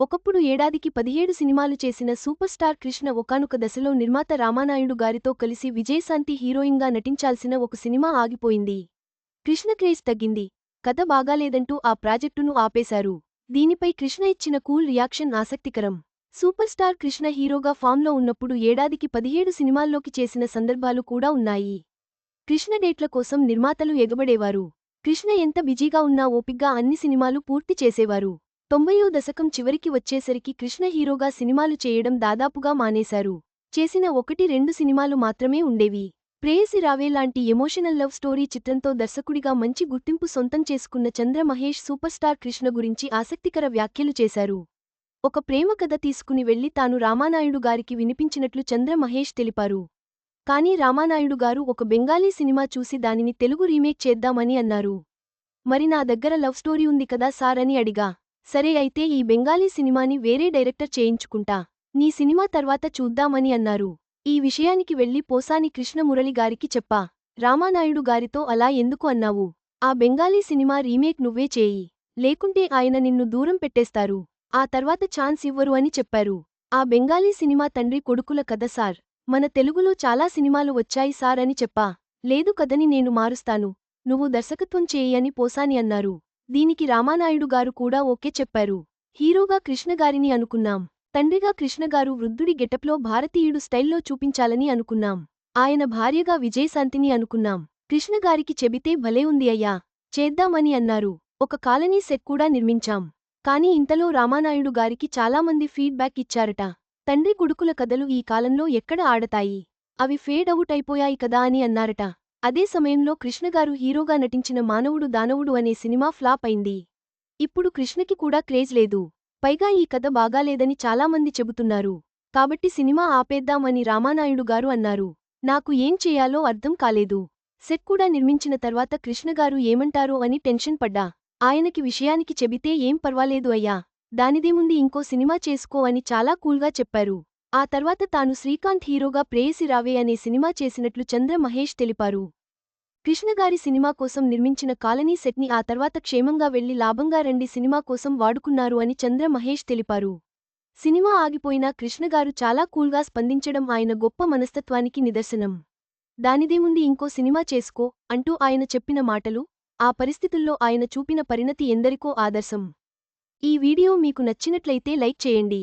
ఒకప్పుడు ఏడాదికి పదిహేడు సినిమాలు చేసిన సూపర్ స్టార్ కృష్ణ ఒకనొక దశలో నిర్మాత రామానాయుడు గారితో కలిసి విజయశాంతి హీరోయిన్గా నటించాల్సిన ఒక సినిమా ఆగిపోయింది. కృష్ణ క్రేజ్ తగ్గింది. కథ బాగాలేదంటూ ఆ ప్రాజెక్టును ఆపేశారు. దీనిపై కృష్ణ ఇచ్చిన కూల్ రియాక్షన్ ఆసక్తికరం. సూపర్ స్టార్ కృష్ణ హీరోగా ఫామ్లో ఉన్నప్పుడు ఏడాదికి పదిహేడు సినిమాల్లోకి చేసిన సందర్భాలు కూడా ఉన్నాయి. కృష్ణ డేట్ల కోసం నిర్మాతలు ఎగబడేవారు. కృష్ణ ఎంత బిజీగా ఉన్నా ఓపిగ్గా అన్ని సినిమాలు పూర్తి చేసేవారు. తొంభయో దశకం చివరికి వచ్చేసరికి కృష్ణ హీరోగా సినిమాలు చేయడం దాదాపుగా మానేశారు. చేసిన ఒకటి రెండు సినిమాలు మాత్రమే ఉండేవి. ప్రేయసి రావే లాంటి ఎమోషనల్ లవ్ స్టోరీ చిత్రంతో దర్శకుడిగా మంచి గుర్తింపు సొంతం చేసుకున్న చంద్ర మహేష్ సూపర్ స్టార్ కృష్ణ గురించి ఆసక్తికర వ్యాఖ్యలు చేశారు. ఒక ప్రేమ కథ తీసుకుని వెళ్ళి తాను రామానాయుడు గారికి వినిపించినట్లు చంద్ర మహేష్ తెలిపారు. కానీ రామానాయుడు గారు ఒక బెంగాలీ సినిమా చూసి దానిని తెలుగు రీమేక్ చేద్దామని అన్నారు. మరి నా దగ్గర లవ్ స్టోరీ ఉంది కదా సార్ అని అడిగా. సరే అయితే ఈ బెంగాలీ సినిమాని వేరే డైరెక్టర్ చేయించుకుంటా. నీ సినిమా తర్వాత చూద్దామని అన్నారు. ఈ విషయానికి వెళ్ళి పోసాని కృష్ణమురళి గారికి చెప్పా. రామానాయుడు గారితో అలా ఎందుకు అన్నావు? ఆ బెంగాలీ సినిమా రీమేక్ నువ్వే చేయి. లేకుంటే ఆయన నిన్ను దూరం పెట్టేస్తారు. ఆ తర్వాత ఛాన్స్ ఇవ్వరు అని చెప్పారు. ఆ బెంగాలీ సినిమా తండ్రి కొడుకుల కథ సార్. మన తెలుగులో చాలా సినిమాలు వచ్చాయి సార్ అని చెప్పా. లేదు కదని నేను మారుస్తాను. నువ్వు దర్శకత్వం చేయి అని పోసాని అన్నారు. దీనికి రామానాయుడు గారు కూడా ఓకే చెప్పారు. హీరోగా కృష్ణగారిని అనుకున్నాం. తండ్రిగా కృష్ణగారు వృద్ధుడి గెటప్లో భారతీయుడు స్టైల్లో చూపించాలని అనుకున్నాం. ఆయన భార్యగా విజయశాంతిని అనుకున్నాం. కృష్ణగారికి చెబితే భలే ఉంది అయ్యా చేద్దామని అన్నారు. ఒక కాలనీ సెట్ కూడా నిర్మించాం. కాని ఇంతలో రామానాయుడు గారికి చాలామంది ఫీడ్బ్యాక్ ఇచ్చారట. తండ్రి కొడుకుల కథలు ఈ కాలంలో ఎక్కడ ఆడతాయి? అవి ఫేడ్ అవుట్ అయిపోయాయి కదా అని అన్నారట. అదే సమయంలో కృష్ణగారు హీరోగా నటించిన మానవుడు దానవుడు అనే సినిమా ఫ్లాప్ అయింది. ఇప్పుడు కృష్ణకి కూడా క్రేజ్ లేదు. పైగా ఈ కథ బాగాలేదని చాలామంది చెబుతున్నారు. కాబట్టి సినిమా ఆపేద్దామని రామానాయుడు గారు అన్నారు. నాకు ఏం చేయాలో అర్థం కాలేదు. సెట్ కూడా నిర్మించిన తర్వాత కృష్ణగారు ఏమంటారో అని టెన్షన్ పడ్డా. ఆయనకి విషయానికి చెబితే ఏం పర్వాలేదు అయ్యా. దానిదేముంది ఇంకో సినిమా చేసుకో అని చాలా కూల్గా చెప్పారు. ఆ తర్వాత తాను శ్రీకాంత్ హీరోగా ప్రేయసి రావే అనే సినిమా చేసినట్లు చంద్ర మహేష్ తెలిపారు. కృష్ణగారి సినిమా కోసం నిర్మించిన కాలనీ సెట్ని ఆ తర్వాత క్షేమంగా వెళ్ళి లాభంగా రండి సినిమా కోసం వాడుకున్నారు అని చంద్ర మహేష్ తెలిపారు. సినిమా ఆగిపోయినా కృష్ణగారు చాలా కూల్గా స్పందించడం ఆయన గొప్ప మనస్తత్వానికి నిదర్శనం. దానిదేముంది ఇంకో సినిమా చేసుకో అంటూ ఆయన చెప్పిన మాటలు ఆ పరిస్థితుల్లో ఆయన చూపిన పరిణతి ఎందరికో ఆదర్శం. ఈ వీడియో మీకు నచ్చినట్లయితే లైక్ చేయండి.